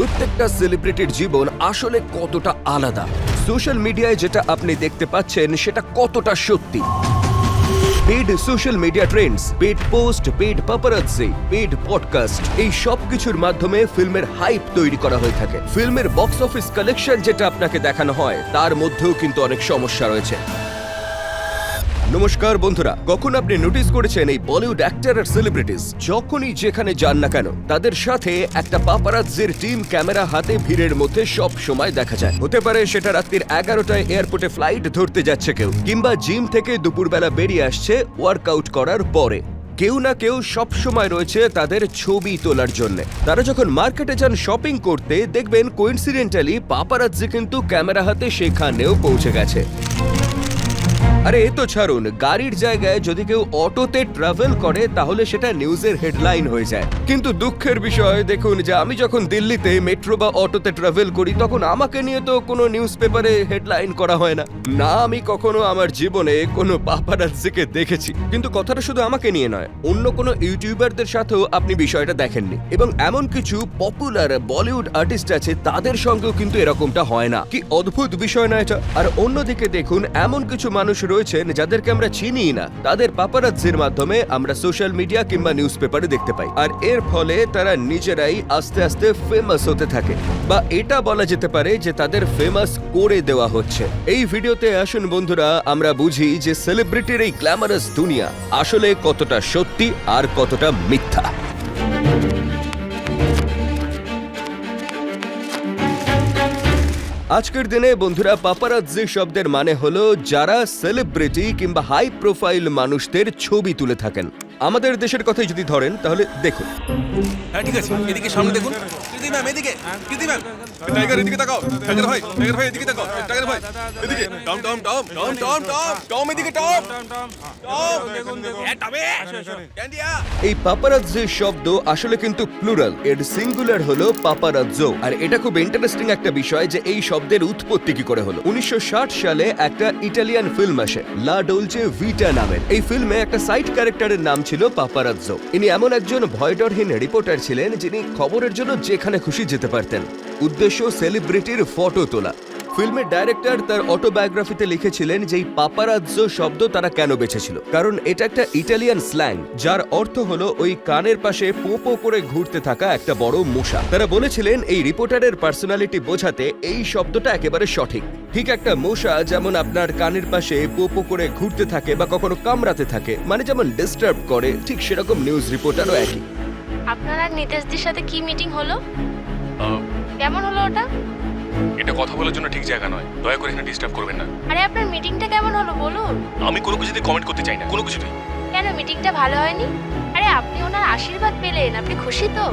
প্রত্যেকটা সেলিব্রিটির জীবন আসলে কতটা আলাদা। সোশ্যাল মিডিয়ায় যেটা আপনি দেখতে পাচ্ছেন, সেটা কতটা সত্যি? Paid social media trends paid post paid paparazzi paid podcast এই সব কিছুর মাধ্যমে ফিল্মের হাইপ তৈরি করা হয়ে থাকে। ফিল্মের বক্স অফিস কালেকশন যেটা আপনাকে দেখানো হয়, তার মধ্যেও কিন্তু অনেক সমস্যা রয়েছে। নমস্কার বন্ধুরা, কখন আপনি নোটিস করেছেন এই বলিউড অ্যাক্টর আর সেলিব্রিটিস যখনই যেখানে যান না কেন, তাদের সাথে একটা পাপারাজ্জির টিম ক্যামেরা হাতে ভিড়ের মধ্যে সব সময় দেখা যায়। হতে পারে সেটা রাত্রির এগারোটায় এয়ারপোর্টে ফ্লাইট ধরতে যাচ্ছে কেউ, কিংবা জিম থেকে দুপুরবেলা বেরিয়ে আসছে ওয়ার্কআউট করার পরে। কেউ না কেউ সব সময় রয়েছে তাদের ছবি তোলার জন্য। তারা যখন মার্কেটে যান শপিং করতে, দেখবেন কোইন্সিডেন্টালি পাপারাজ্জি কিন্তু ক্যামেরা হাতে সেখানেও পৌঁছে গেছে। আরে, এ তো ছাড়ুন, গাড়ির জায়গায় যদি কেউ অটোতে ট্রাভেল করে, তাহলে সেটা নিউজের হেডলাইন হয়ে যায়। কিন্তু দুঃখের বিষয়, দেখুন, যে আমি যখন দিল্লিতে মেট্রো বা অটোতে ট্রাভেল করি, তখন আমাকে নিয়ে তো কোনো নিউজ পেপারে হেডলাইন করা হয় না। না, আমি কখনো আমার জীবনে কোনো পাপারাজ্জিকে দেখেছি। কিন্তু কথাটা শুধু আমাকে নিয়ে নয়, অন্য কোনো ইউটিউবারদের সাথেও আপনি বিষয়টা দেখেননি। এবং এমন কিছু পপুলার বলিউড আর্টিস্ট আছে, তাদের সঙ্গেও কিন্তু এরকমটা হয় না। কি অদ্ভুত বিষয় না এটা? আর অন্যদিকে দেখুন, এমন কিছু মানুষ রয়েছেন যাদেরকে আমরা চিনি না। তাদের পাপারাজ্জির মাধ্যমে আমরা সোশ্যাল মিডিয়া কিংবা নিউজ পেপারে দেখতে পাই। আর এর ফলে তারা নিজেরাই আস্তে আস্তে ফেমাস হতে থাকে। বা এটা বলা যেতে পারে যে তাদের ফেমাস করে দেওয়া হচ্ছে। এই ভিডিওতে আসুন বন্ধুরা, আমরা বুঝি যে সেলিব্রিটির এই গ্ল্যামারাস দুনিয়া আসলে কতটা সত্যি আর কতটা মিথ্যা। আজকের দিনে বন্ধুরা পাপারাজ্জি শব্দের মানে হলো যারা সেলিব্রিটি কিংবা হাই প্রোফাইল মানুষদের ছবি তুলে থাকেন। আমাদের দেশের কথাই যদি ধরেন, তাহলে দেখুন। হ্যাঁ ঠিক আছে। এদিকে সামনে দেখুন। কৃতি ম্যাম এদিকে। কৃতি ম্যাম টাইগার এদিকে তাকাও। টাইগার ভাই টাইগার ভাই এদিকে তাকাও। টাইগার ভাই এদিকে। Tom Tom Tom Tom Tom Tom Tom এদিকে টম টম এ টমে ক্যান্ডিয়া এই পাপারাজ্জি শব্দ আসলে কিন্তু প্লুরাল এর সিঙ্গুলার হলো পাপারাজ্জো। আর এটা খুব ইন্টারেস্টিং একটা বিষয় যে এই শব্দের উৎপত্তি কি করে হলো। উনিশশো ষাট সালে একটা ইটালিয়ান ফিল্ম আসে লা ডোলচে ভিটা নামের। এই ফিল্মে একটা সাইড ক্যারেক্টারের নাম ছিল পাপারাজ্জো। ইনি এমন একজন ভয়ডরহীন রিপোর্টার ছিলেন যিনি খবরের জন্য যেখানে খুশি যেতে পারতেন। উদ্দেশ্য সেলিব্রিটির ফটো তোলা। ফিল্মের ডাইরেক্টর তার অটোবায়োগ্রাফিতে লিখেছিলেন যে এই পাপারাজ্জো শব্দ তারা কেন বেছেছিল। কারণ এটা একটা ইটালিয়ান স্ল্যাং, যার অর্থ হলো ওই কানের পাশে পোপো করে ঘুরতে থাকা একটা বড় মশা। তারা বলেছিলেন এই রিপোর্টারের পার্সোনালিটি বোঝাতে এই শব্দটা একেবারে সঠিক। ঠিক একটা মশা যেমন আপনার কানের পাশে পোপো করে ঘুরতে থাকে বা কখনো কামড়াতে থাকে মানে যেমন ডিস্টার্ব করে, ঠিক সেরকম নিউজ রিপোর্টারও একই। আপনার আর নিতেশদির সাথে কি মিটিং হলো? কেমন হলো ওটা? এটা কথা বলার জন্য ঠিক জায়গা নয়। দয়া করে এখানে ডিস্টার্ব করবেন না। আরে আপনার মিটিংটা কেমন হলো বলুন? আমি কোনো কিছুতে কমেন্ট করতে চাই না কোনো কিছুতেই। কেন মিটিংটা ভালো হয়নি? আরে আপনি ওনার আশীর্বাদ পেলেন আপনি খুশি তো?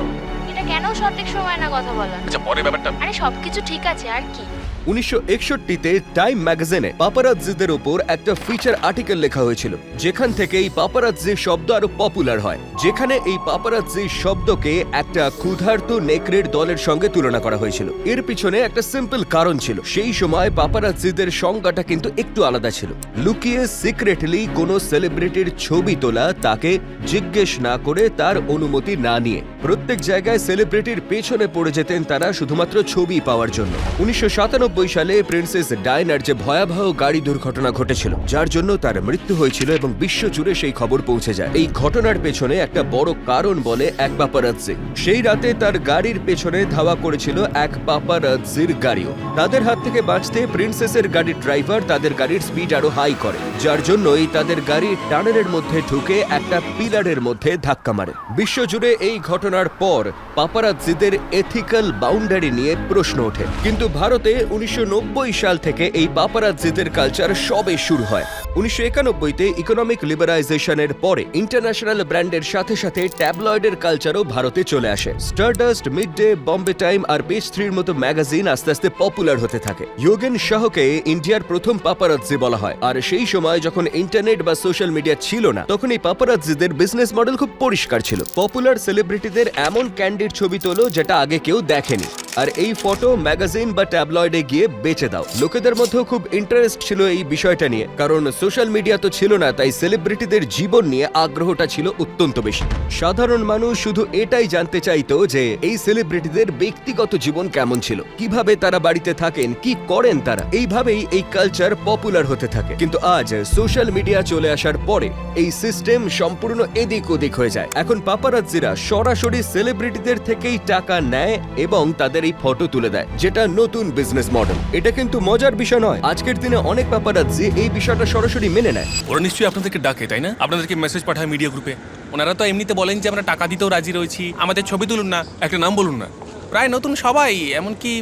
এটা কেন সঠিক সময় না কথা বলা আচ্ছা পরের ব্যাপারটা আরে সবকিছু ঠিক আছে আর কি? উনিশশো একষট্টিতে টাইম ম্যাগাজিনে পাপারাজ্জিদের উপর একটা ফিচার আর্টিকেল লেখা হয়েছিল, যেখান থেকে এই পাপারাজ্জি শব্দ আরও পপুলার হয়। যেখানে এই পাপারাজ্জি শব্দকে একটা ক্ষুধার্ত নেকড়ের দলের সঙ্গে তুলনা করা হয়েছিল। এর পিছনে একটা সিম্পল কারণ ছিল, সেই সময় পাপারাজ্জিদের সংজ্ঞাটা কিন্তু একটু আলাদা ছিল। লুকিয়ে সিক্রেটলি কোনো সেলিব্রিটির ছবি তোলা, তাকে জিজ্ঞেস না করে তার অনুমতি না নিয়ে। প্রত্যেক জায়গায় সেলিব্রিটির পেছনে পড়ে যেতেন তারা শুধুমাত্র ছবি পাওয়ার জন্য। উনিশশো সাতানব্বই সালে প্রিন্সেস ডায়নার যে ভয়াবহ গাড়ি দুর্ঘটনা ঘটেছিল, যার জন্য তার মৃত্যু হয়েছিল এবং বিশ্বজুড়ে সেই খবর পৌঁছে যায়। এই ঘটনার পেছনে একটা বড় কারণ বলে এক পাপারাজ্জি সেই রাতে তার গাড়ির পেছনে ধাওয়া করেছিল এক পাপারাজ্জির গাড়িও। তাদের হাত থেকে বাঁচতে প্রিন্সেসের গাড়ির ড্রাইভার তাদের গাড়ির স্পিড আরও হাই করে, যার জন্যই তাদের গাড়ি টানেলের মধ্যে ঢুকে একটা পিলারের মধ্যে ধাক্কা মারে। বিশ্বজুড়ে এই ঘটনার পর পাপারাজ্জিদের এথিক্যাল বাউন্ডারি নিয়ে প্রশ্ন ওঠে। কিন্তু ভারতে উনিশশো সাল থেকে এই পাপারাজ্জিদের কালচার সবে শুরু হয়। উনিশশো একানব্বইতে ইকোনমিক লিবারাইজেশনের পরে ইন্টারন্যাশনাল ব্র্যান্ডের সাথে সাথে ট্যাবলয়েডের কালচারও ভারতে চলে আসে। Stardust mid day Bombay time আর পেজ থ্রির মতো ম্যাগাজিন আস্তে আস্তে পপুলার হতে থাকে। ইয়োগেন শাহকে ইন্ডিয়ার প্রথম পাপারাজ্জি বলা হয়। আর সেই সময় যখন ইন্টারনেট বা সোশ্যাল মিডিয়া ছিল না, তখন এই পাপারাজ্জিদের বিজনেস মডেল খুব পরিষ্কার ছিল। পপুলার সেলিব্রিটিদের এমন ক্যান্ডিড ছবি তোলো যেটা আগে কেউ দেখেনি। আর এই ফটো ম্যাগাজিন বা ট্যাবলয়েডে গিয়ে বেচে দাও। লোকেদের মধ্যেও খুব ইন্টারেস্ট ছিল এই বিষয়টা নিয়ে। কারণ সোশ্যাল মিডিয়া তো ছিল না, তাই সেলিব্রিটিদের জীবন নিয়ে আগ্রহটা ছিল অত্যন্ত বেশি। সাধারণ মানুষ শুধু এটাই জানতে চাইতো যে, এই সেলিব্রিটিদের ব্যক্তিগত জীবন কেমন ছিল? কীভাবে তারা বাড়িতে থাকেন? কি করেন তারা? এইভাবেই এই কালচার পপুলার হতে থাকে। কিন্তু আজ সোশ্যাল মিডিয়া চলে আসার পরে এই সিস্টেম সম্পূর্ণ এদিক ওদিক হয়ে যায়। এখন পাপারাজ্জিরা সরাসরি সেলিব্রিটিদের থেকেই টাকা নেয় এবং তাদের এই ফটো তুলে দেয়, যেটা নতুন বিজনেস মডেল। এটা কিন্তু মজার বিষয় নয়। আজকের দিনে অনেক পাপারাজ্জি এই বিষয়টা সরাসরি মেনে নেয়। ওরা নিশ্চয়ই আপনাদেরকে ডাকে, তাই না? আপনাদেরকে মেসেজ পাঠায় মিডিয়া গ্রুপে ওনারা তো এমনিতে বলেন যে, আমরা টাকা দিতেও রাজি রয়েছি, আমাদের ছবি তুলুন না, একটা নাম বলুন না। প্রায় নতুন সবাই, এমনকি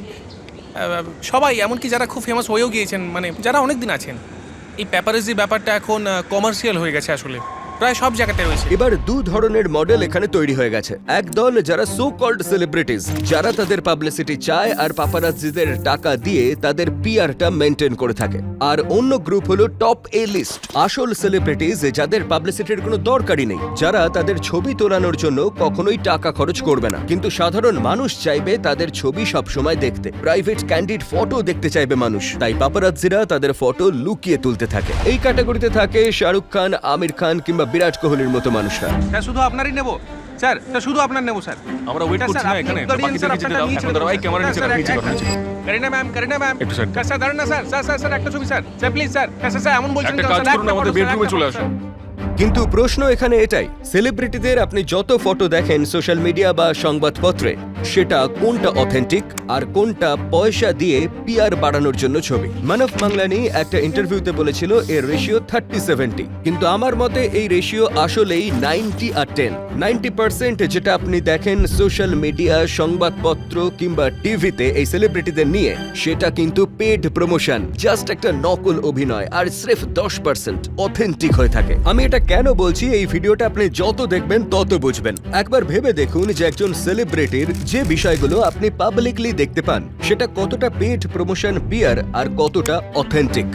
সবাই, এমনকি যারা খুব ফেমাস হয়েও গিয়েছেন মানে যারা অনেক দিন আছেন। এই প্যাপারেজি ব্যাপারটা এখন কমার্শিয়াল হয়ে গেছে আসলে। প্রায় সব জায়গাতে রয়েছে। এবার দু ধরনের মডেল এখানে তৈরি হয়ে গেছে। যারা সো কল্ড সেলিব্রিটিজ যারা তাদের পাবলিসিটি চায় আর পাপারাজ্জিদের টাকা দিয়ে তাদের পিআরটা মেনটেন করে থাকে। আর অন্য গ্রুপ হলো টপ এ লিস্ট আসল সেলিব্রিটিজ যাদের পাবলিসিটির কোনো দরকারই নেই, যারা তাদের ছবি তোলানোর জন্য কখনোই টাকা খরচ করবে না। কিন্তু সাধারণ মানুষ চাইবে তাদের ছবি সবসময় দেখতে। প্রাইভেট ক্যান্ডিড ফটো দেখতে চাইবে মানুষ। তাই পাপারাজ্জিরা তাদের ফটো লুকিয়ে তুলতে থাকে। এই ক্যাটাগরিতে থাকে শাহরুখ খান, আমির খান কিংবা বিরাট কোহলির মতো মানুষরা। স্যার শুধু আপনারই নেব। স্যার স্যার শুধু আপনার নেব স্যার। আমরা ওয়েট স্যার, করছি না আপনি এখানে। দাঁড়িয়ে স্যার, আপনারটা নিয়ে চলে যান। ক্যামেরা নিচে দাও, নিচে দাও, করিনা ম্যাম করিনা ম্যাম একটু স্যার। স্যার স্যার দাঁড়ান না স্যার। স্যার স্যার স্যার একটা ছবি sir. Sir please sir. Sir sir, এমন বলছেন একটা কেন, কাজ স্যার? করুন একটা আমাদের বেডরুমে চলে আসুন। কিন্তু প্রশ্ন এখানে এটাই। সেলিব্রিটিদের আপনি যত ফটো দেখেন সোশ্যাল মিডিয়া বা সংবাদপত্রে সেটা কোনটা অথেন্টিক আর কোনটা পয়সা দিয়ে পিআর বাড়ানোর জন্য ছবি। মানব মাংলানি একটা ইন্টারভিউতে বলেছিল, এর রেশিও থার্টি সেভেন্টি কিন্তু আমার মতে এই রেশিও আসলেই নাইনটি আর টেন নাইনটি পার্সেন্ট যেটা আপনি দেখেন সোশ্যাল মিডিয়া সংবাদপত্র কিংবা টিভিতে এই সেলিব্রিটিদের নিয়ে, সেটা কিন্তু পেড প্রমোশন জাস্ট একটা নকল অভিনয়, আর স্রেফ দশ পার্সেন্ট অথেন্টিক হয়ে থাকে। আমি এটা কেন বলছি? এই ভিডিওটা আপনি যত দেখবেন তত বুঝবেন। একবার ভেবে দেখুন যে একজন সেলিব্রিটির যে বিষয়গুলো আপনি পাবলিকলি দেখতে পান সেটা কতটা পেড প্রমোশন পিয়ার আর কতটা অথেন্টিক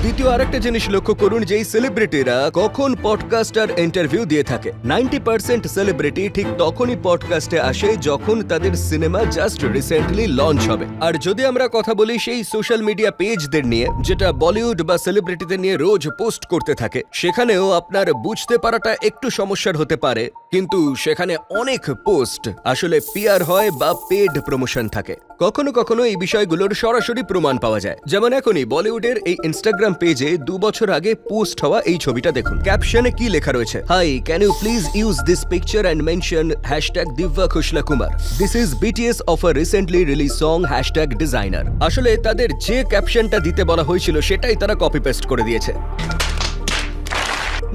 দ্বিতীয় আরেকটা জিনিস লক্ষ্য করুন যে সেলিব্রিটিরা কখন পডকাস্ট আর ইন্টারভিউ দিয়ে থাকে। নাইনটি পার্সেন্ট সেলিব্রিটি ঠিক তখনই পডকাস্টে আসে যখন তাদের সিনেমা জাস্ট রিসেন্টলি লঞ্চ হবে। আর যদি আমরা কথা বলি সেই সোশ্যাল মিডিয়া পেজদের নিয়ে, যেটা বলিউড বা সেলিব্রিটিদের নিয়ে রোজ পোস্ট করতে থাকে, সেখানেও আপনার বুঝতে পারাটা একটু সমস্যার হতে পারে, কিন্তু সেখানে অনেক পোস্ট আসলে পিয়ার হয় বা পেড প্রমোশন থাকে। কখনো কখনো এই বিষয়গুলোর সরাসরি প্রমাণ পাওয়া যায়। যেমন এখনই বলিউডের এই ইনস্টাগ্রাম পেজে দু বছর আগে পোস্ট হওয়া এই ছবিটা দেখুন। ক্যাপশনে কি লেখা রয়েছে? Hi can you please use this picture and mention hashtag Divya Khosla Kumar this is BTS of a recently release song hashtag designer আসলে তাদের যে ক্যাপশনটা দিতে বলা হয়েছিল, সেটাই তারা কপি পেস্ট করে দিয়েছে।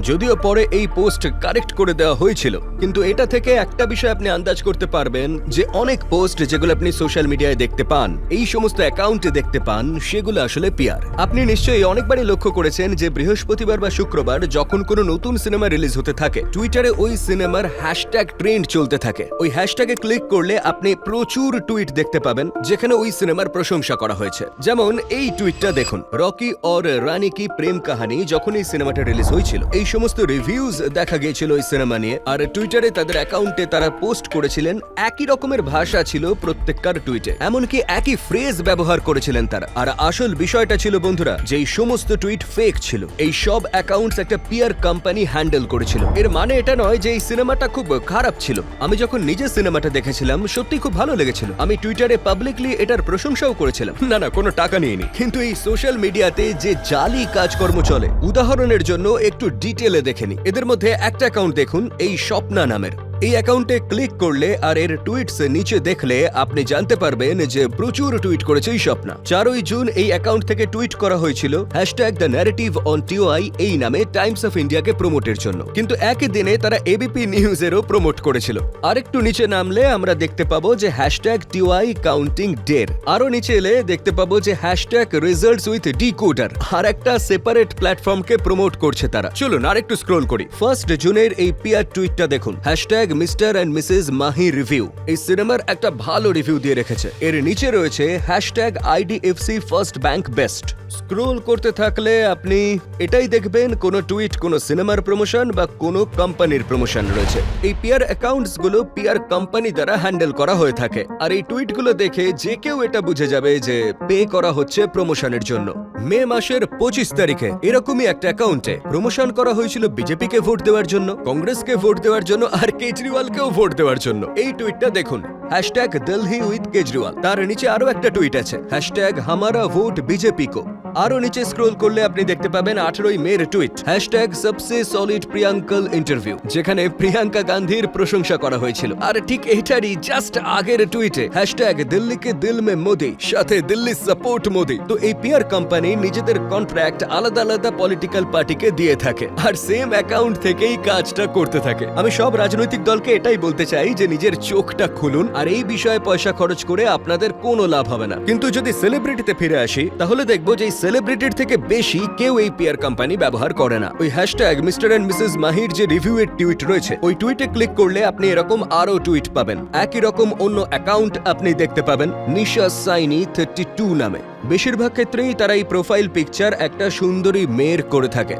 যদিও পরে এই পোস্ট কারেক্ট করে দেওয়া হয়েছিল, কিন্তু এটা থেকে একটা বিষয় আপনি আন্দাজ করতে পারবেন যে অনেক পোস্ট যেগুলো আপনি সোশ্যাল মিডিয়ায় দেখতে পান, এই সমস্ত অ্যাকাউন্টে দেখতে পান, সেগুলো আসলে পিয়ার আপনি নিশ্চয়ই অনেকবারই লক্ষ্য করেছেন যে বৃহস্পতিবার বা শুক্রবার যখন কোনো নতুন সিনেমা রিলিজ হতে থাকে টুইটারে ওই সিনেমার হ্যাশট্যাগ ট্রেন্ড চলতে থাকে। ওই হ্যাশট্যাগে ক্লিক করলে আপনি প্রচুর টুইট দেখতে পাবেন, যেখানে ওই সিনেমার প্রশংসা করা হয়েছে। যেমন এই টুইটটা দেখুন, রকি অর রানী কি প্রেম কাহানি যখন এই সিনেমাটা রিলিজ হয়েছিল, এই সমস্ত রিভিউজ দেখা গিয়েছিল ওই সিনেমা নিয়ে। আর টুইটারে তাদের অ্যাকাউন্টে তারা পোস্ট করেছিলেন, একই রকমের ভাষা ছিল প্রত্যেককার টুইটে এমনকি একই ফ্রেজ ব্যবহার করেছিলেন তারা। আর আসল বিষয়টা ছিল বন্ধুরা যে সমস্ত টুইট ফেক ছিল, এই সব অ্যাকাউন্টস একটা পিয়ার কোম্পানি হ্যান্ডেল করেছিল। এর মানে এটা নয় যে এই সিনেমাটা খুব খারাপ ছিল। আমি যখন নিজে সিনেমাটা দেখেছিলাম সত্যি খুব ভালো লেগেছিল। আমি টুইটারে পাবলিকলি এটার প্রশংসাও করেছিলাম। না না, কোনো টাকা নিইনি। কিন্তু এই সোশ্যাল মিডিয়াতে যে জালি কাজকর্ম চলে, উদাহরণের জন্য একটু ডিটেলে দেখেনি এদের মধ্যে একটা অ্যাকাউন্ট দেখুন এই স্বপ্না নামের। এই অ্যাকাউন্টে ক্লিক করলে আর এর টুইটস নিচে দেখলে আপনি জানতে পারবেন যে প্রচুর টুইট করেছে এই স্বপ্না। চারই জুন এই অ্যাকাউন্ট থেকে টুইট করা হয়েছিল, hashtag the narrative on TOI এই নামে টাইমস অফ ইন্ডিয়াকে প্রমোটের জন্য। কিন্তু একই দিনে তারা এবিপি নিউজেরও প্রমোট করেছিল। আরেকটু নিচে নামলে আমরা দেখতে পাবো যে হ্যাশট্যাগ টিওআই কাউন্টিং ডের। আরও নিচে এলে দেখতে পাবো যে হ্যাশট্যাগ রেজাল্টস উইথ ডিকোডার। আর একটা সেপারেট প্ল্যাটফর্মকে প্রমোট করছে তারা। চলুন আরেকটু স্ক্রোল করি। ফার্স্ট জুনের এই পিয়ার টুইটটা দেখুন। Hashtag hashtag Mr and Mrs Mahi review এই সিনেমার একটা ভালো রিভিউ দিয়ে রেখেছে এর নিচে রয়েছে hashtag IDFC First Bank best scroll করতে থাকলে আপনি এটাই দেখবেন, কোনো টুইট, কোনো সিনেমার প্রমোশন বা কোনো কোম্পানির প্রমোশন রয়েছে। এই পিয়ার অ্যাকাউন্টসগুলো পিয়ার কোম্পানি দ্বারা হ্যান্ডেল করা হয়ে থাকে। আর এই টুইটগুলো দেখে যে কেউ এটা বুঝে যাবে যে পে করা হচ্ছে প্রমোশনের জন্য। মে মাসের পঁচিশ তারিখে এরকমই একটা অ্যাকাউন্টে প্রমোশন করা হয়েছিল বিজেপিকে ভোট দেওয়ার জন্য, কংগ্রেসকে ভোট দেওয়ার জন্য আর কেজরিওয়ালকেও ভোট দেওয়ার জন্য। এই টুইটটা দেখুন। Hashtag Delhi with Kejriwal. তার নিচে আরও একটা টুইট আছে। হ্যাশট্যাগ হামারা ভোট বিজেপি কো। আরও নিচে স্ক্রোল করলে আপনি দেখতে পাবেন আঠারোই মের টুইট, হ্যাশট্যাগ সবসে সলিড প্রিয়াঙ্কল ইন্টারভিউ, যেখানে প্রিয়াঙ্কা গান্ধীর প্রশংসা করা হয়েছিল। আর ঠিক এটারই জাস্ট আগের টুইটে, হ্যাশট্যাগ, দিল্লিকে দিল মে মোদি, সাথে দিল্লি সাপোর্ট মোদি। তো এই পিয়ার কোম্পানি নিজেদের কন্ট্রাক্ট আলাদা আলাদা পলিটিক্যাল পার্টিকে দিয়ে থাকে, আর সেম অ্যাকাউন্ট থেকেই কাজটা করতে থাকে। আমি সব রাজনৈতিক দলকে এটাই বলতে চাই যে নিজের চোখটা খুলুন, আর এই বিষয়ে পয়সা খরচ করে আপনাদের কোনো লাভ হবে না। কিন্তু যদি সেলিব্রিটিতে ফিরে আসি, তাহলে দেখব যে সেলিব্রিটির থেকে বেশি কেউ এই পিয়ার কোম্পানি ব্যবহার করে না। ওই হ্যাশট্যাগ মিস্টার অ্যান্ড মিসেস মাহির যে রিভিউ এর টুইট রয়েছে, ওই টুইটে ক্লিক করলে আপনি এরকম আরও টুইট পাবেন। একই রকম অন্য অ্যাকাউন্ট আপনি দেখতে পাবেন, নিশা সাইনি থার্টি টু নামে। বেশিরভাগ ক্ষেত্রেই তারা এই প্রোফাইল পিকচার একটা সুন্দরী মেয়ের করে থাকে।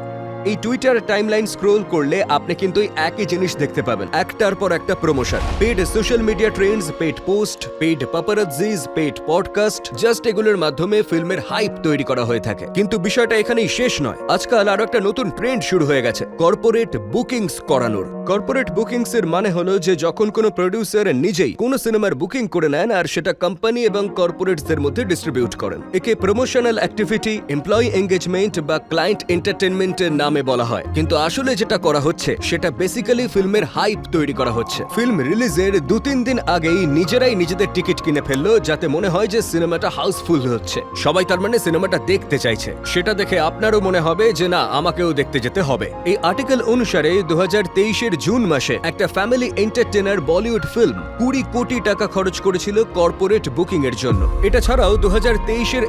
এই টুইটার টাইমলাইন স্ক্রোল করলে আপনি কিন্তু একই জিনিস দেখতে পাবেন। একটার পর একটা promotion paid social media trends paid post paid paparazzis paid podcast just এগুলোর মাধ্যমে ফিল্মের হাইপ তৈরি করা হয়ে থাকে। কিন্তু বিষয়টা এখানেই শেষ নয়। আজকাল আরও একটা নতুন ট্রেন্ড শুরু হয়ে গেছে কর্পোরেট বুকিংস করানোর। কর্পোরেট বুকিংস এর মানে হলো যে যখন কোনো প্রডিউসার নিজেই কোনো সিনেমার বুকিং করে নেন আর সেটা কোম্পানি এবং কর্পোরেটসদের মধ্যে ডিস্ট্রিবিউট করেন। একে প্রমোশনাল অ্যাক্টিভিটি এমপ্লয়ি এঙ্গেজমেন্ট বা ক্লায়েন্ট এন্টারটেনমেন্টের নামে বলা হয়। কিন্তু আসলে যেটা করা হচ্ছে, সেটা বেসিক্যালি ফিল্মের হাইপ তৈরি করা হচ্ছে। ফিল্ম রিলিজের দু তিন দিন আগেই নিজেরাই নিজেদের টিকিট কিনে ফেলল, যাতে মনে হয় যে সিনেমাটা হাউসফুল হচ্ছে। সবাই তার মানে সিনেমাটা দেখতে চাইছে। সেটা দেখে আপনারও মনে হবে যে না, আমাকেও দেখতে যেতে হবে। এই আর্টিকেল অনুসারে দু হাজার জুন মাসে একটা ফ্যামিলি এন্টারটেনার বলিউড ফিল্ম কুড়ি কোটি টাকা খরচ করেছিল কর্পোরেট বুকিং এর জন্য। এটা ছাড়াও দু হাজার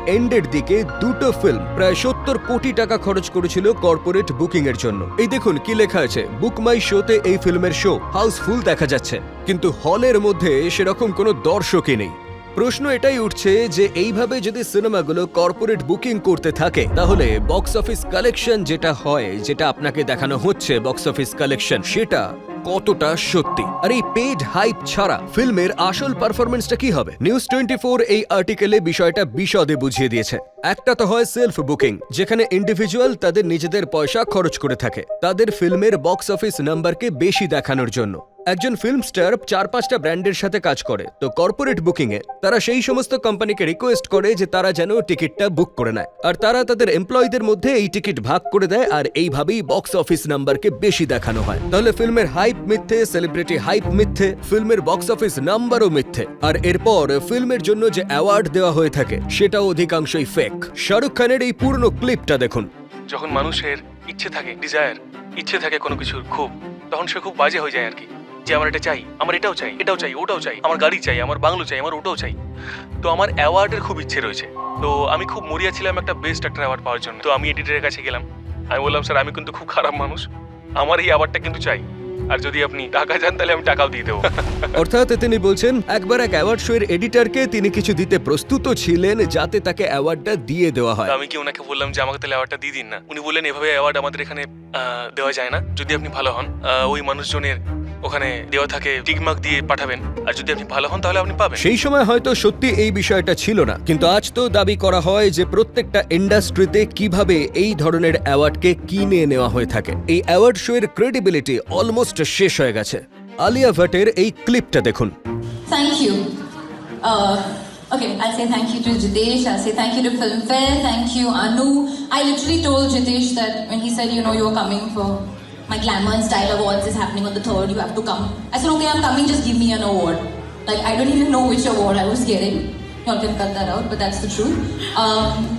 এন্ডের দিকে দুটো ফিল্ম প্রায় সত্তর কোটি টাকা খরচ করেছিল কর্পোরেট বুকিং এর জন্য। এই দেখুন কি লেখা আছে। বুক মাই শোতে এই ফিল্মের শো হাউসফুল দেখা যাচ্ছে। কিন্তু হলের মধ্যে সেরকম কোনো দর্শকই নেই। প্রশ্ন এটাই উঠছে যে এইভাবে যদি সিনেমাগুলো কর্পোরেট বুকিং করতে থাকে, তাহলে বক্স অফিস কালেকশন যেটা হয়, যেটা আপনাকে দেখানো হচ্ছে বক্স অফিস কালেকশন সেটা কতটা সত্যি? আর এই পেড হাইপ ছাড়া ফিল্মের আসল পারফরমেন্সটা কি হবে? নিউজ টোয়েন্টি এই আর্টিকেলে বিষয়টা বিশদে বুঝিয়ে দিয়েছে। একটা তো হয় সেলফ বুকিং যেখানে ইন্ডিভিজুয়াল তাদের নিজেদের পয়সা খরচ করে থাকে, তাদের ফিল্মের বক্স অফিস নাম্বারকে বেশি দেখানোর জন্য। একজন ফিল্ম স্টার চার পাঁচটা ব্র্যান্ডের সাথে কাজ করে, তো কর্পোরেট বুকিং এ তারা সেই সমস্ত কোম্পানিকে রিকোয়েস্ট করে যে তারা যেন টিকিটটা বুক করে নেয়। আর তারা তাদের এমপ্লয়ীদের মধ্যে এই টিকিট ভাগ করে দেয়, আর এইভাবেই বক্স অফিস নাম্বারকে বেশি দেখানো হয়। তাহলে ফিল্মের হাইপ মিথ্যে সেলিব্রিটি হাইপ মিথ্যে, ফিল্মের বক্স অফিস নাম্বারও মিথ্যে। আর এরপর ফিল্মের জন্য যে অ্যাওয়ার্ড দেওয়া হয়ে থাকে, সেটাও অধিকাংশই ফেক শাহরুখ খানের এই পুরনো ক্লিপটা দেখুন। যখন মানুষের ইচ্ছে থাকে ডিজায়ার ইচ্ছে থাকে কোনো কিছুর খুব, তখন সে খুব বাজে হয়ে যায় আর কি। যে আমার এটা চাই আমার এটাও চাই এটাও চাই ওটাও চাই আমার গাড়ি চাই আমার বাংলো চাই আমার ওটাও চাই। তো আমার অ্যাওয়ার্ডের খুব ইচ্ছে রয়েছে। তো আমি খুব মরিয়া ছিলাম একটা বেস্ট একটা অ্যাওয়ার্ড পাওয়ার জন্য। তো আমি এডিটরের কাছে গেলাম। আমি বললাম স্যার আমি কিন্তু খুব খারাপ মানুষ। আমার এই অ্যাওয়ার্ডটা কিন্তু চাই। আর যদি আপনি টাকা চান তাহলে আমি টাকাও দিয়ে দেবো। অর্থাৎ তিনি বলছেন একবার এক অ্যাওয়ার্ড শো এর এডিটরকে তিনি কিছু দিতে প্রস্তুত ছিলেন যাতে তাকে অ্যাওয়ার্ডটা দিয়ে দেওয়া হয়। আমি কি ওনাকে বললাম যে আমাকে তাহলে অ্যাওয়ার্ডটা দিয়ে দিন না। উনি বললেন এভাবে অ্যাওয়ার্ড আমাদের এখানে দেওয়া যায় না। যদি আপনি ভালো হন ওই মানুষজনের ওখানে দেওয়া থাকে টিকমার্ক দিয়ে পাঠাবেন। আর যদি আপনি ভালো হন তাহলে আপনি পাবেন। সেই সময় হয়তো সত্যি এই বিষয়টা ছিল না। কিন্তু আজ তো দাবি করা হয় যে প্রত্যেকটা ইন্ডাস্ট্রিতে কীভাবে এই ধরনের অ্যাওয়ার্ডকে কিনে নেওয়া হয়ে থাকে। এই অ্যাওয়ার্ড শো এর ক্রেডিবিলিটি অলমোস্ট শেষ হয়ে গেছে। আলিয়া ভাটের এই ক্লিপটা দেখুন। Thank you Uh, okay, I'll say thank you to Jitesh. I'll say thank you to Filmfare. Thank you, Anu. I literally told Jitesh that when he said, you know, you're coming for my Glamour and Style Awards is happening on the third. You have to come. I said, okay, I'm coming. Just give me an award. Like I don't even know which award I was getting. Y'all can cut that out, but that's the truth. Um,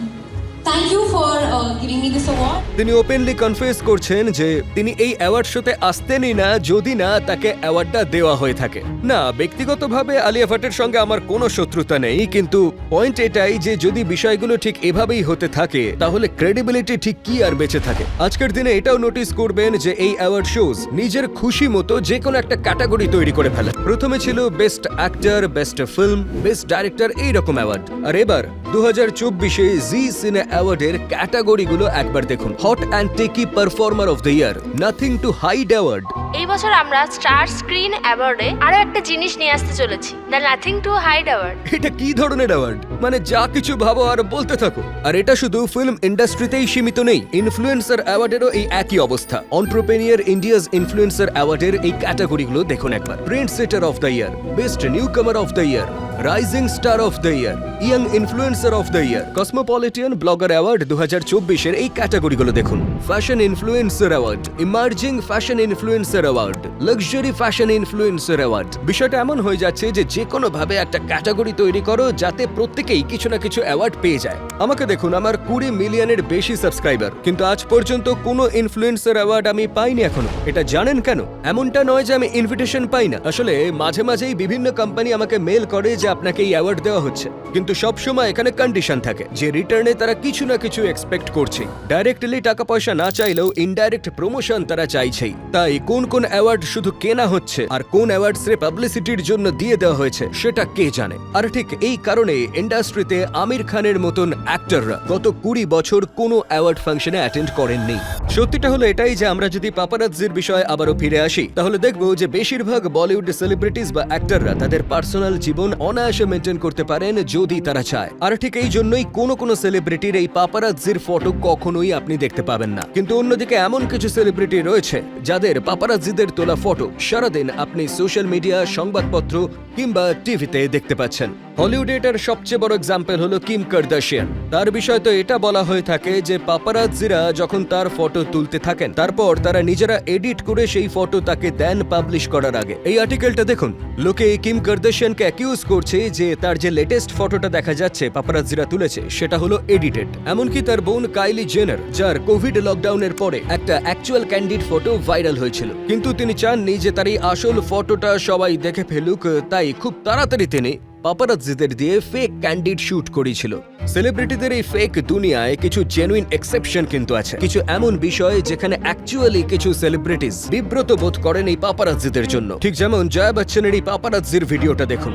তিনি openly confess করছেন যে তিনি এই award শোতে আসতেনই না, যদি না তাকে অ্যাওয়ার্ডটা দেওয়া হয়ে থাকে। না, ব্যক্তিগতভাবে আলিয়া ভাটের সঙ্গে আমার কোনো শত্রুতা নেই, কিন্তু পয়েন্ট এটাই যে যদি বিষয়গুলো ঠিক এভাবেই হতে থাকে, তাহলে ক্রেডিবিলিটি ঠিক কি আর বেঁচে থাকে? আজকের দিনে এটাও নোটিস করবেন যে এই অ্যাওয়ার্ড শোজ নিজের খুশি মতো যে কোনো একটা ক্যাটাগরি তৈরি করে ফেলে প্রথমে ছিল best actor best film best director এইরকম অ্যাওয়ার্ড আর এবার দু হাজার চব্বিশে জি সিনে অ্যাওয়ার্ডের ক্যাটাগরিগুলো একবার দেখুন। Hot and techie performer of the year nothing to hide award এই বছর আমরা স্টার স্ক্রিন অ্যাওয়ার্ডে আরও একটা জিনিস নিয়ে আসতে চলেছি the nothing to hide award এটা কি ধরনের অ্যাওয়ার্ড মানে যা কিছু ভাবো আর বলতে থাকো। আর এটা শুধু ফিল্ম ইন্ডাস্ট্রিতেই সীমিত নেই ইনফ্লুয়েন্সার অ্যাওয়ার্ডেরও এই একই অবস্থা। অন্টারপ্রেনিয়ার ইন্ডিয়াস ইনফ্লুয়েন্সার অ্যাওয়ার্ডের এই ক্যাটাগরিগুলো দেখুন একবার। Print setter of the year best newcomer of the year rising star of the year young influencer of the year Cosmopolitan blogger award দু হাজার চব্বিশের এই ক্যাটাগরিগুলো দেখুন। Fashion influencer award emerging fashion influencer award luxury fashion influencer award বিষয়টা এমন হয়ে যাচ্ছে যে যে কোনো ভাবে একটা ক্যাটাগরি তৈরি করো, যাতে প্রত্যেকেই কিছু না কিছু অ্যাওয়ার্ড পেয়ে যায়। আমাকে দেখুন, আমার কুড়ি মিলিয়নের বেশি সাবস্ক্রাইবার কিন্তু আজ পর্যন্ত কোনো ইনফ্লুয়েন্সার অ্যাওয়ার্ড আমি পাইনি এখনও। এটা জানেন কেন? এমনটা নয় যে আমি ইনভিটেশন পাই না। আসলে মাঝে মাঝেই বিভিন্ন কোম্পানি আমাকে মেল করে যে আপনাকে এই অ্যাওয়ার্ড দেওয়া হচ্ছে। কিন্তু সব সময় এখানে কন্ডিশন থাকে যে রিটার্নে তারা কিছু না কিছু এক্সপেক্ট করছে ডাইরেক্টলি টাকা পয়সা না চাইলেও ইনডাইরেক্ট প্রমোশন তারা চাইছেই। তাই কোন কোন অ্যাওয়ার্ড শুধু কেনা হচ্ছে আর কোন অ্যাওয়ার্ডস রে পাবলিসিটির জন্য দিয়ে দেওয়া হয়েছে সেটা কে জানে? আর ঠিক এই কারণে ইন্ডাস্ট্রিতে আমির খানের মতন অ্যাক্টররা গত কুড়ি বছর কোনো অ্যাওয়ার্ড ফাংশনে অ্যাটেন্ড করেননি। সত্যিটা হলো এটাই যে আমরা যদি পাপারাজ্জির বিষয়ে আবারও ফিরে আসি, তাহলে দেখব যে বেশিরভাগ বলিউড সেলিব্রিটিস বা অ্যাক্টররা তাদের পার্সোনাল জীবন অনায়াসে মেনটেন করতে পারেন যদি তারা চায়। আর ঠিক এই জন্যই কোনো কোনো সেলিব্রিটির এই পাপারাজ্জির ফটো কখনোই আপনি দেখতে পাবেন না। কিন্তু অন্যদিকে এমন কিছু সেলিব্রিটি রয়েছে যাদের পাপারাজ্জিদের তোলা ফটো সারাদিন আপনি সোশ্যাল মিডিয়া সংবাদপত্র কিংবা টিভিতে দেখতে পাচ্ছেন। হলিউডে এটার সবচেয়ে বড় এক্সাম্পল হলো কিম কার্দাশিয়ান তার বিষয় তো এটা বলা হয়ে থাকে যে পাপারাজ্জিরা যখন তার ফটো তুলতে থাকেন, তারপর তারা নিজেরা এডিট করে সেই ফটো তাকে দেন পাবলিশ করার আগে। এই আর্টিকেলটা দেখুন। লোকে কিম কার্দাশিয়ানকে অ্যাকিউজ করছে যে তার যে লেটেস্ট ফটোটা দেখা যাচ্ছে পাপারাজ্জিরা তুলেছে, সেটা হলো এডিটেড এমনকি তার বোন কাইলি জেনার যার কোভিড লকডাউনের পরে একটা অ্যাকচুয়াল ক্যান্ডিড ফটো ভাইরাল হয়েছিল। কিন্তু তিনি চাননি যে তার এই আসল ফটোটা সবাই দেখে ফেলুক, তাই খুব তাড়াতাড়ি তিনি পাপারাজ্জিদের দিয়ে ফেক ক্যান্ডিড শুট করেছিল। সেলিব্রিটিদের এই ফেক দুনিয়ায় কিছু জেনুইন এক্সেপশন কিন্তু আছে। কিছু এমন বিষয় যেখানে অ্যাকচুয়ালি কিছু সেলিব্রিটিস বিব্রত বোধ করেন এই পাপারাজ্জিদের জন্য। ঠিক যেমন জয়া বচ্চনের এই পাপারাজ্জির ভিডিওটা দেখুন।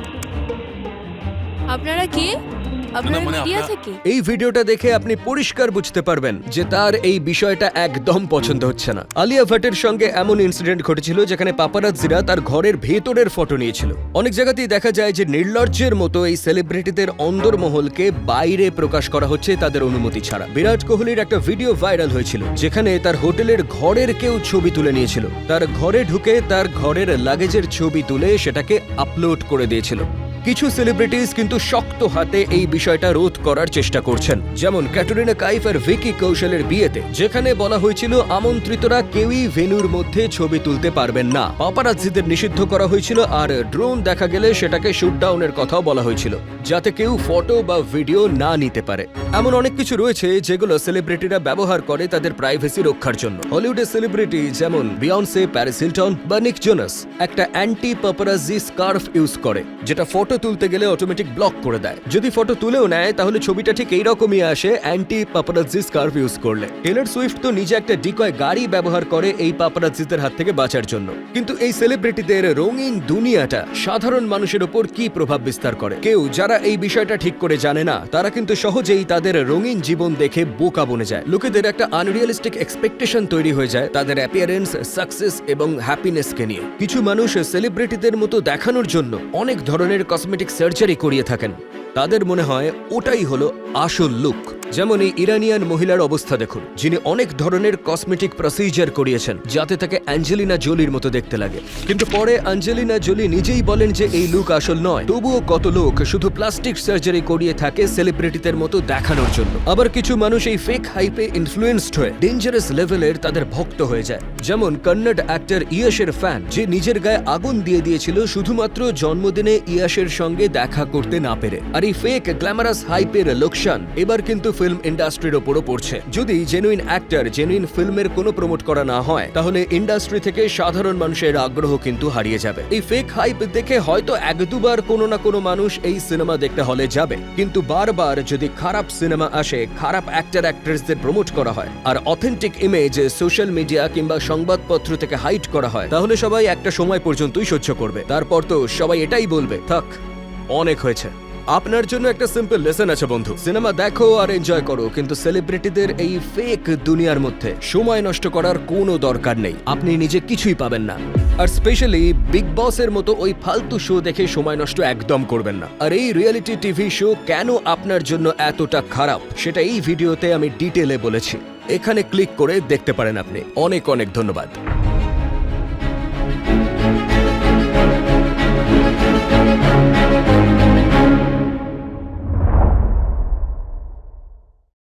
আপনারা কে? আপনারা মানে মিডিয়া আপনারা- থেকে? এই ভিডিওটা দেখে আপনি পরিষ্কার বুঝতে পারবেন যে তার এই বিষয়টা একদম পছন্দ হচ্ছে না। আলিয়া ভাটের সঙ্গে এমন ইনসিডেন্ট ঘটেছিল যেখানে পাপারাজ্জিরা তার ঘরের ভেতরের ফটো নিয়েছিল। অনেক জায়গাতেই দেখা যায় যে নির্লজ্জের মতো এই সেলিব্রিটিদের অন্দরমহলকে বাইরে প্রকাশ করা হচ্ছে তাদের অনুমতি ছাড়া। বিরাট কোহলির একটা ভিডিও ভাইরাল হয়েছিল যেখানে তার হোটেলের ঘরের কেউ ছবি তুলে নিয়েছিল। তার ঘরে ঢুকে তার ঘরের লাগেজের ছবি তুলে সেটাকে আপলোড করে দিয়েছিল। কিছু সেলিব্রিটিস কিন্তু শক্ত হাতে এই বিষয়টা রোধ করার চেষ্টা করছেন। যেমন ক্যাটরিনা কাইফ আর ভিকি কৌশলের বিয়েতে, যেখানে বলা হয়েছিল আমন্ত্রিতরা কেউই ভেনুর মধ্যে ছবি তুলতে পারবেন না। পাপারাজ্জিদের নিষিদ্ধ করা হয়েছিল আর ড্রোন দেখা গেলে সেটাকে শুটডাউনের কথাও বলা হয়েছিল, যাতে কেউ ফটো বা ভিডিও না নিতে পারে। এমন অনেক কিছু রয়েছে যেগুলো সেলিব্রিটিরা ব্যবহার করে তাদের প্রাইভেসি রক্ষার জন্য। হলিউডের সেলিব্রিটি যেমন বিয়ন্সে প্যারিস হিলটন বা নিক জোনাস একটা অ্যান্টি পাপারাজি স্কার্ফ ইউজ করে, যেটা ফটো তুলতে গেলে অটোমেটিক ব্লক করে দেয়। যদি ফটো তুলেও নেয়, তাহলে ছবিটা ঠিক এইরকমই আসে অ্যান্টি পাপারাজি স্কার্ফ ইউজ করলে। টেলর সুইফট তো নিজে একটা ডিকয় গাড়ি ব্যবহার করে এই পাপারাজিদের হাত থেকে বাঁচার জন্য। কিন্তু এই সেলিব্রিটিদের রঙিন দুনিয়াটা সাধারণ মানুষের ওপর কি প্রভাব বিস্তার করে? কেউ যারা এই বিষয়টা ঠিক করে জানে না, তারা কিন্তু সহজেই তাদের রঙিন জীবন দেখে বোকা বনে যায়। লোকেদের একটা আনরিয়ালিস্টিক এক্সপেকটেশন তৈরি হয়ে যায় তাদের অ্যাপিয়ারেন্স সাকসেস এবং হ্যাপিনেসকে নিয়ে। কিছু মানুষ সেলিব্রিটিদের মতো দেখানোর জন্য অনেক ধরনের কসমেটিক সার্জারি করিয়ে থাকেন। তাদের মনে হয় ওটাই হলো আসল লুক। যেমন এই ইরানিয়ান মহিলার অবস্থা দেখুন, যিনি অনেক ধরনের কসমেটিক প্রসিজার করিয়েছেন, যাতে তাকে অ্যাঞ্জেলিনা জোলির মতো দেখতে লাগে। কিন্তু পরে অ্যাঞ্জেলিনা জোলি নিজেই বলেন যে এই লুক আসল নয়, তবুও কত লোক শুধু প্লাস্টিক সার্জারি করিয়ে থাকে সেলিব্রিটিদের মতো দেখানোর জন্য। আবার কিছু মানুষ এই ফেক হাইপে ইনফ্লুয়েন্সড হয়ে ডেঞ্জারাস লেভেলের তাদের ভক্ত হয়ে যায়। যেমন কন্নড় অ্যাক্টর ইয়াশের ফ্যান যে নিজের গায়ে আগুন দিয়ে দিয়েছিল শুধুমাত্র জন্মদিনে ইয়াশের সঙ্গে দেখা করতে না পেরে। আর এই ফেক গ্ল্যামারাস হাইপের লোকসান এবার কিন্তু ফিল্ম ইন্ডাস্ট্রির ওপরও পড়ছে। যদি জেনুইন অ্যাক্টর জেনুইন ফিল্মের কোনো প্রমোট করা না হয়, তাহলে ইন্ডাস্ট্রি থেকে সাধারণ মানুষের আগ্রহ কিন্তু হারিয়ে যাবে। এই ফেক হাইপ দেখে হয়তো এক দুবার কোনো না কোনো মানুষ এই সিনেমা দেখতে হলে যাবে। কিন্তু বারবার যদি খারাপ সিনেমা আসে, খারাপ অ্যাক্টর অ্যাক্ট্রেসদের প্রমোট করা হয়, আর অথেন্টিক ইমেজ সোশ্যাল মিডিয়া কিংবা সংবাদপত্র থেকে হাইট করা হয়, তাহলে সবাই একটা সময় পর্যন্তই সহ্য করবে। তারপর তো সবাই এটাই বলবে, থাক, অনেক হয়েছে। আপনার জন্য একটা সিম্পল লেসন আছে বন্ধু। সিনেমা দেখো আর এনজয় করো, কিন্তু সেলিব্রিটিদের এই ফেক দুনিয়ার মধ্যে সময় নষ্ট করার কোনো দরকার নেই। আপনি নিজে কিছুই পাবেন না। আর স্পেশালি বিগ বসের মতো ওই ফালতু শো দেখে সময় নষ্ট একদম করবেন না। আর এই রিয়েলিটি টিভি শো কেন আপনার জন্য এতটা খারাপ, সেটা এই ভিডিওতে আমি ডিটেলে বলেছি। এখানে ক্লিক করে দেখতে পারেন আপনি। অনেক অনেক ধন্যবাদ।